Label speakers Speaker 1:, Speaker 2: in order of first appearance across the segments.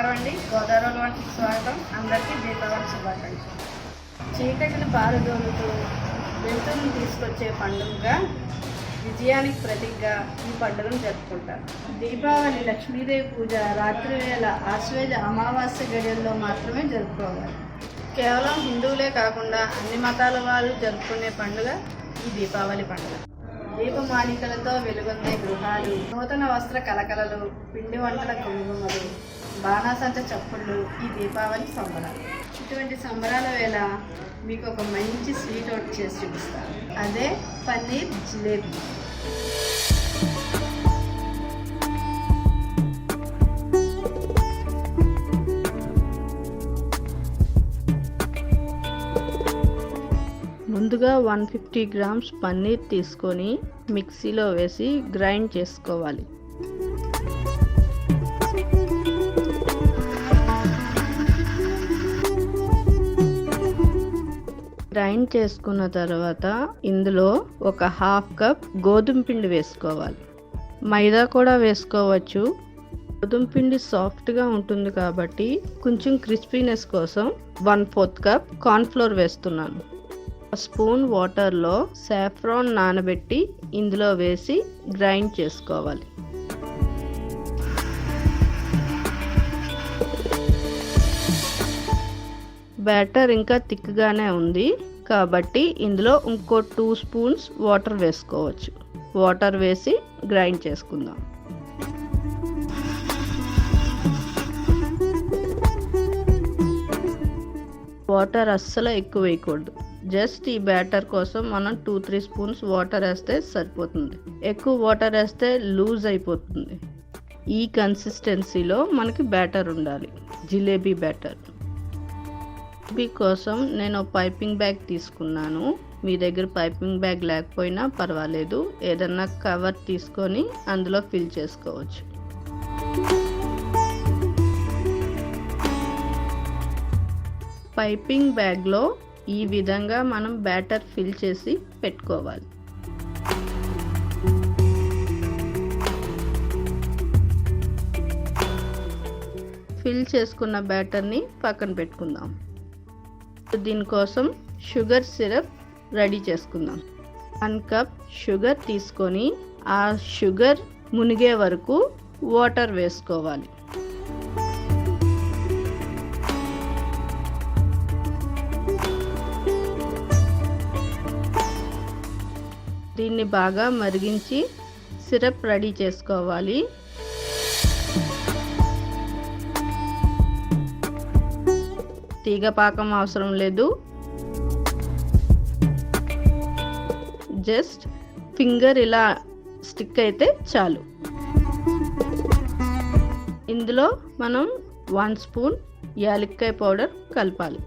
Speaker 1: నమస్కారం అండి. గోదావరి వంటికి స్వాగతం. అందరికీ దీపావళి శుభాకాంక్షలు. చీకటిని పారదోలుతూ వెలుతురుని తీసుకొచ్చే పండుగగా విజయానికి ప్రతీకగా ఈ పండుగను జరుపుకుంటారు. దీపావళి లక్ష్మీదేవి పూజ రాత్రివేళ ఆశ్వేజ అమావాస్య గడియల్లో మాత్రమే జరుపుకోవాలి. కేవలం హిందువులే కాకుండా అన్ని మతాల వారు జరుపుకునే పండుగ ఈ దీపావళి పండుగ. దీపమాలికలతో వెలుగొందే గృహాలు. నూతన వస్త్ర కలకలలు పిండి వంటల కుంగుమలు బాణాసంత చప్పుళ్ళు ఈ దీపావళి సంబరాలు. ఇటువంటి సంబరాల వేళ మీకు ఒక మంచి స్వీట్ ఒకటి చేసి చూపిస్తాను. అదే పన్నీర్ జిలేబీ. ముందుగా వన్ ఫిఫ్టీ గ్రామ్స్ పన్నీర్ తీసుకొని మిక్సీలో వేసి గ్రైండ్ చేసుకోవాలి. గ్రైండ్ చేసుకున్న తర్వాత ఇందులో ఒక హాఫ్ కప్ గోధుమ పిండి వేసుకోవాలి. మైదా కూడా వేసుకోవచ్చు. గోధుమ పిండి సాఫ్ట్గా ఉంటుంది కాబట్టి కొంచెం క్రిస్పీనెస్ కోసం వన్ ఫోర్త్ కప్ కార్న్ఫ్లోర్ వేస్తున్నాను. స్పూన్ వాటర్లో సాఫ్రాన్ నానబెట్టి ఇందులో వేసి గ్రైండ్ చేసుకోవాలి. బ్యాటర్ ఇంకా థిక్గానే ఉంది కాబట్టి ఇందులో ఇంకో టూ స్పూన్స్ వాటర్ వేసుకోవచ్చు. వాటర్ వేసి గ్రైండ్ చేసుకుందాం. వాటర్ అస్సలు ఎక్కువ వేయకూడదు. జస్ట్ ఈ బ్యాటర్ కోసం మనం టూ త్రీ స్పూన్స్ వాటర్ వేస్తే సరిపోతుంది. ఎక్కువ వాటర్ వేస్తే లూజ్ అయిపోతుంది. ఈ కన్సిస్టెన్సీలో మనకి బ్యాటర్ ఉండాలి. జిలేబీ బ్యాటర్. జిలేబీ కోసం నేను పైపింగ్ బ్యాగ్ తీసుకున్నాను. మీ దగ్గర పైపింగ్ బ్యాగ్ లేకపోయినా పర్వాలేదు. ఏదన్నా కవర్ తీసుకొని అందులో ఫిల్ చేసుకోవచ్చు. పైపింగ్ బ్యాగ్లో ఈ విధంగా మనం బ్యాటర్ ఫిల్ చేసి పెట్టుకోవాలి. ఫిల్ చేసుకున్న బ్యాటర్ని పక్కన పెట్టుకుందాం. దీనికోసం షుగర్ సిరప్ రెడీ చేసుకుందాం. వన్ కప్ షుగర్ తీసుకొని ఆ షుగర్ మునిగే వరకు వాటర్ వేసుకోవాలి. దీన్ని బాగా మరిగించి సిరప్ రెడీ చేసుకోవాలి. తీగ పాకం అవసరం లేదు. జస్ట్ ఫింగర్ ఇలా స్టిక్ అయితే చాలు. ఇందులో మనం వన్ స్పూన్ యాలక్కాయ పౌడర్ కలపాలి.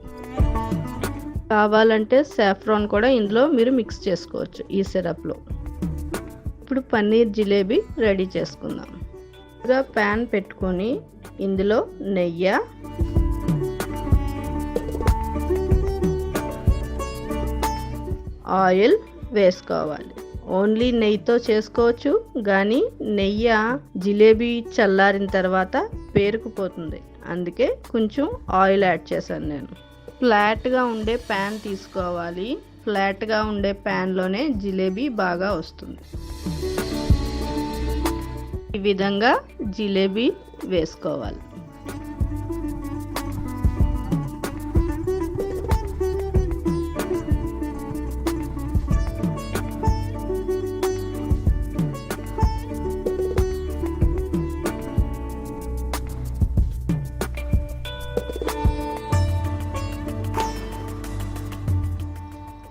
Speaker 1: కావాలంటే సాఫ్రాన్ కూడా ఇందులో మీరు మిక్స్ చేసుకోవచ్చు ఈ సిరప్లో ఇప్పుడు పన్నీర్ జిలేబీ రెడీ చేసుకుందాం. ముందుగా ప్యాన్ పెట్టుకొని ఇందులో నెయ్యి. ఆయిల్ వేసుకోవాలి. ఓన్లీ నెయ్యితో చేసుకోవచ్చు కానీ నెయ్యి జిలేబీ చల్లారిన తర్వాత పేరుకుపోతుంది. అందుకే కొంచెం ఆయిల్ యాడ్ చేశాను నేను. ఫ్లాట్గా ఉండే ప్యాన్ తీసుకోవాలి. ఫ్లాట్గా ఉండే ప్యాన్లోనే జిలేబీ బాగా వస్తుంది. ఈ విధంగా జిలేబీ వేసుకోవాలి.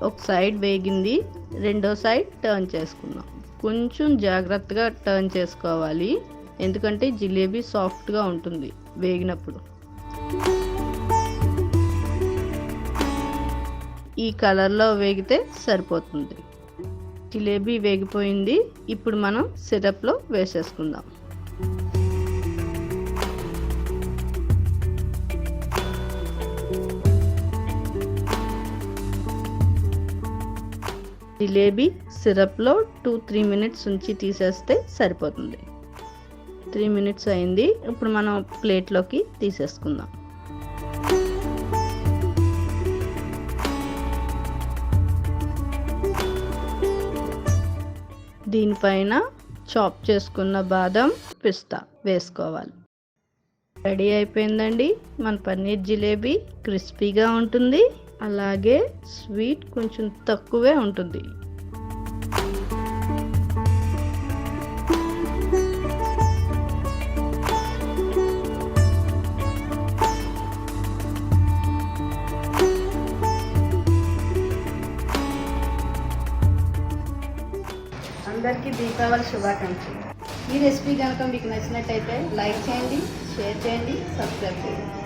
Speaker 1: ఒక సైడ్ వేగింది రెండో సైడ్ టర్న్ చేసుకుందాం. కొంచెం జాగ్రత్తగా టర్న్ చేసుకోవాలి ఎందుకంటే జిలేబీ సాఫ్ట్గా ఉంటుంది వేగినప్పుడు. ఈ కలర్లో వేగితే సరిపోతుంది. జిలేబీ వేగిపోయింది ఇప్పుడు మనం సిరప్లో వేసేసుకుందాం. జిలేబీ సిరప్లో టూ త్రీ మినిట్స్ ఉంచి తీసేస్తే సరిపోతుంది. త్రీ మినిట్స్ అయింది. ఇప్పుడు మనం ప్లేట్లోకి తీసేసుకుందాం. దీనిపైన చాప్ చేసుకున్న బాదం పిస్తా వేసుకోవాలి. రెడీ అయిపోయిందండి. మన పన్నీర్ జిలేబీ క్రిస్పీగా ఉంటుంది. అలాగే స్వీట్ కొంచెం తక్కువే ఉంటుంది. అందరికీ దీపావళి శుభాకాంక్షలు. ఈ రెసిపీ కనుక మీకు నచ్చినట్టయితే లైక్ చేయండి షేర్ చేయండి సబ్స్క్రైబ్ చేయండి.